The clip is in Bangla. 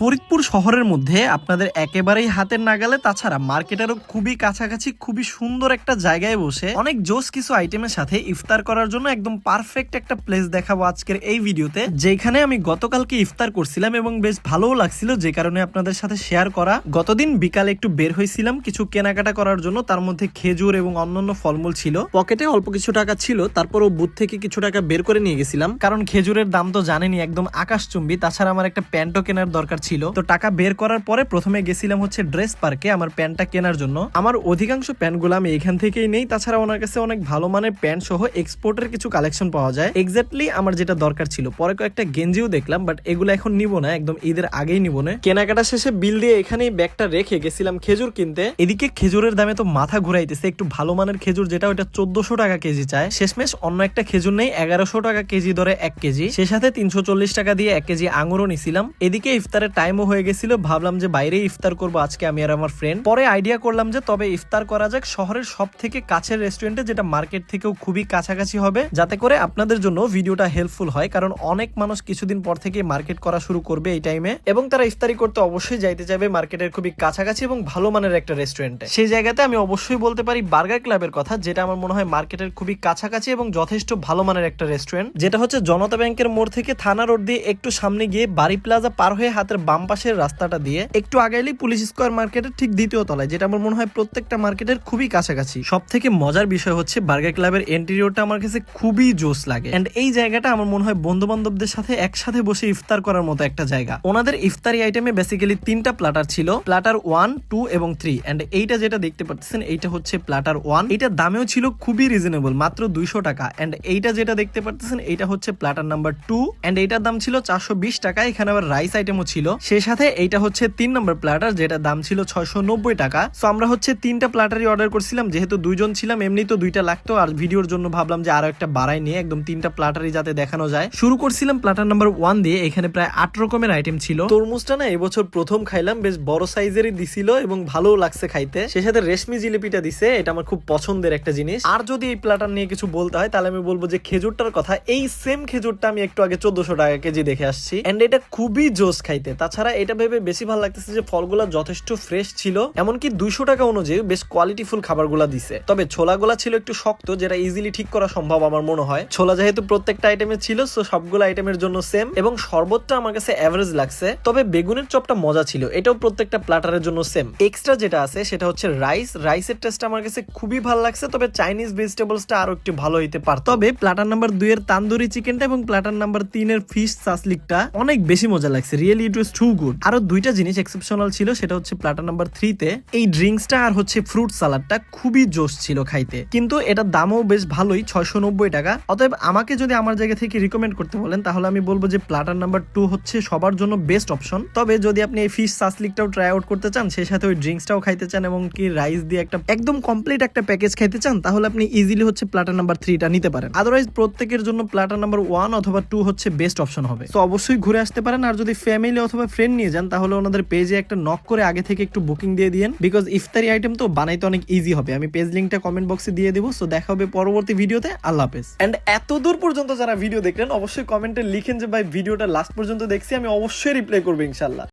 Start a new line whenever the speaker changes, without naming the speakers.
ফরিদপুর শহরের মধ্যে আপনাদের একেবারেই হাতের নাগালে। তাছাড়া মার্কেটেরও খুবই কাছাকাছি, খুবই সুন্দর একটা জায়গায় বসে অনেক জোস কিছু আইটেমের সাথে ইফতার করার জন্য একদম পারফেক্ট একটা প্লেস দেখাবো আজকের এই ভিডিওতে, যেখানে আমি গতকালকে ইফতার করছিলাম এবং বেশ ভালোও লাগছিল যে কারণে আপনাদের সাথে শেয়ার করা। গতদিন বিকালে একটু বের হয়েছিলাম কিছু কেনাকাটা করার জন্য, তার মধ্যে খেজুর এবং অন্যান্য ফলমূল ছিল। পকেটে অল্প কিছু টাকা ছিল, তারপরও বুথ থেকে কিছু টাকা বের করে নিয়ে গেছিলাম। কারণ খেজুরের দাম তো জানেনি একদম আকাশচুম্বী। তাছাড়া আমার একটা প্যান্টও কেনার দরকার ছিল। তো টাকা বের করার পরে প্রথমে গেছিলাম হচ্ছে ড্রেস পার্কে আমার প্যান্টটা কেনার জন্য। আমার অধিকাংশ প্যান্টগুলো আমি এখান থেকেই নেই। তাছাড়া ওনার কাছে অনেক ভালো মানের প্যান্ট সহ এক্সপোর্টের কিছু কালেকশন পাওয়া যায়। এক্স্যাক্টলি আমার যেটা দরকার ছিল। পরে কয়েকটা গেঞ্জিও দেখলাম বাট এগুলো এখন নিব না। একদম ঈদের আগেই নিব না। কেনাকাটা শেষে বিল দিয়ে এখানেই ব্যাগটা রেখে গেছিলাম খেজুর কিনতে। এদিকে খেজুরের দামে তো মাথা ঘুরাইতেছে। একটু ভালো মানের খেজুর যেটা ওটা চোদ্দশো টাকা কেজি চায়। শেষমেশ অন্য একটা খেজুর নেই, এগারোশো টাকা কেজি ধরে এক কেজি। সে সাথে তিনশো চল্লিশ টাকা দিয়ে এক কেজি আঙুরও নিছিলাম। এদিকে ইফতারের টাইমও হয়ে গেছিল, ভাবলাম যে বাইরে ইফতার করব, আজকে আমি আর আমার ফ্রেন্ড পরে আইডিয়া করলাম যে তবে ইফতার করা যাক শহরের সব থেকে কাছের রেস্টুরেন্টে যেটা মার্কেট থেকেও খুবই কাছাকাছি হবে। যাতে করে আপনাদের জন্য ভিডিওটা হেল্পফুল হয়, কারণ অনেক মানুষ কিছুদিন পর থেকে মার্কেট করা শুরু করবে এই টাইমে এবং তারা ইফতারি করতে অবশ্যই যাইতে চাইবে মার্কেটের খুবই কাছাকাছি এবং ভালো মানের একটা রেস্টুরেন্টে সেই জায়গাতে আমি অবশ্যই বলতে পারি বার্গার ক্লাবের কথা, যেটা আমার মনে হয় মার্কেটের খুবই কাছাকাছি এবং যথেষ্ট ভালো মানের একটা রেস্টুরেন্ট যেটা হচ্ছে জনতা ব্যাংকের মোড় থেকে থানা রোড দিয়ে একটু সামনে গিয়ে বাড়ি প্লাজা পার হয়ে হাতের বাম পাশের রাস্তাটা দিয়ে একটু আগাইলেই পুলিশ স্কোয়ার মার্কেটের ঠিক দ্বিতীয় তলায়, যেটা আমার মনে হয় প্রত্যেকটা মার্কেটের খুবই কাছাকাছি। সব থেকে মজার বিষয় হচ্ছে বার্গার ক্লাবের এন্টেরিয়রটা আমার কাছে খুবই জোস লাগে। এন্ড এই জায়গাটা আমার মনে হয় বন্ধু বান্ধবদের সাথে একসাথে বসে ইফতার করার মতো একটা জায়গা। ওনাদের ইফতারি আইটেমে বেসিক্যালি তিনটা প্লাটার ছিল প্লাটার ওয়ান টু এবং থ্রি এন্ড এইটা যেটা দেখতে পাচ্ছেন, এইটা হচ্ছে প্লাটার ওয়ান এটা দামেও ছিল খুবই রিজনেবল মাত্র দুইশো টাকা। এন্ড এইটা যেটা দেখতে পাচ্ছেন, এইটা হচ্ছে প্লাটার নাম্বার টু এন্ড এইটার দাম ছিল চারশো বিশ টাকা, এখানে আবার রাইস আইটেমও ছিল। সেই সাথে এইটা হচ্ছে তিন নম্বর প্লাটার যেটা দাম ছিল ছয়শো নব্বই টাকা। সো আমরা হচ্ছে তিনটা প্লাটারই অর্ডার করছিলাম, যেহেতু দুইজন ছিলাম, এমনি তো দুইটা লাগতো, আর ভিডিওর জন্য ভাবলাম যে আরও একটা বাড়াই নিয়ে একদম তিনটা প্লাটারই যাতে দেখানো যায়। শুরু করছিলাম প্লাটার নাম্বার ওয়ান দিয়ে, এখানে প্রায় আট রকমের আইটেম ছিল। তরমুজটা না এবছর প্রথম খাইলাম, বেশ বড় সাইজেরই দিছিল এবং ভালো লাগছে খাইতে। সে সাথে রেশমি জিলিপিটা দিছে, এটা আমার খুব পছন্দের একটা জিনিস। আর যদি এই প্লাটার নিয়ে কিছু বলতে হয়, তাহলে আমি বলব যে খেজুরটার কথা, এই সেম খেজুরটা আমি একটু আগে চোদ্দশো টাকা কেজি দেখে আসছি। এন্ড এটা খুবই জোস খাইতে। তাছাড়া এটা ভেবে বেশি ভালো লাগতেছে যে ফলগুলো যথেষ্ট ফ্রেশ ছিল, এমনকি দুইশো টাকা অনুযায়ী বেশ কোয়ালিটিফুল খাবারগুলো দিছে। তবে ছোলাগুলা ছিল একটু শক্ত, যেটা ইজিলি ঠিক করা সম্ভব আমার মনে হয়। ছোলা যেহেতু প্রত্যেকটা আইটেমে ছিল সো সবগুলো আইটেমের জন্য সেম এবং শরবতটা আমার কাছে অ্যাভারেজ লাগছে। তবে বেগুনের চপটা মজা ছিল, এটাও প্রত্যেকটা প্লাটারের জন্য সেম এক্সট্রা যেটা আছে, সেটা হচ্ছে রাইস রাইসের টেস্ট আমার কাছে খুবই ভালো লাগছে, তবে চাইনিজ ভেজিটেবলসটা আরও একটু ভালো হইতে পারত। তবে প্লাটার নাম্বার দুই এর তান্দুরি চিকেনটা এবং প্লাটার নাম্বার তিনের ফিশ সাসলিকটা অনেক বেশি মজা লাগছে রিয়েলি ইট টু গুড আরও দুইটা জিনিস এক্সেপশনাল ছিল, সেটা হচ্ছে প্লাটার নাম্বার থ্রিতে এই ড্রিঙ্কসটা আর হচ্ছে ফ্রুট সালাডটা খুবই জোশ ছিল খাইতে। কিন্তু এটার দামও বেশ ভালোই ছয়শো নব্বই টাকা। অতএব আমাকে যদি আমার জায়গা থেকে রিকমেন্ড করতে বলেন, তাহলে আমি বলব যে প্লাটার নাম্বার টু হচ্ছে সবার জন্য বেস্ট অপশন তবে যদি আপনি এই ফিশ সাসলিকটাও ট্রাই আউট করতে চান, সেই সাথে ওই ড্রিঙ্কসটাও খাইতে চান এবং কি রাইস দিয়ে একটা একদম কমপ্লিট একটা প্যাকেজ খাইতে চান, তাহলে আপনি ইজিলি হচ্ছে প্লাটার নাম্বার থ্রিটা নিতে পারেন। আদারওয়াইজ প্রত্যেকের জন্য প্লাটার নাম্বার ওয়ান অথবা টু হচ্ছে বেস্ট অপশন হবে। তো অবশ্যই ঘুরে আসতে পারেন, আর যদি ফ্যামিলি অথবা ফ্রেন্ড নিয়ে যান, তাহলে ওনাদের পেজে একটা নক করে আগে থেকে একটু বুকিং দিয়ে দিন বিকজ ইফতারি আইটেম তো বানাইতে অনেক ইজি হবে। আমি পেজ লিঙ্কটা কমেন্ট বক্সে দিয়ে দেবো। সো দেখা হবে পরবর্তী ভিডিওতে আল্লাহ হাফেজ। অ্যান্ড এত দূর পর্যন্ত যারা ভিডিও দেখলেন, অবশ্যই কমেন্টে লিখেন যে, ভাই ভিডিওটা লাস্ট পর্যন্ত দেখছি। আমি অবশ্যই রিপ্লাই করব ইনশাল্লাহ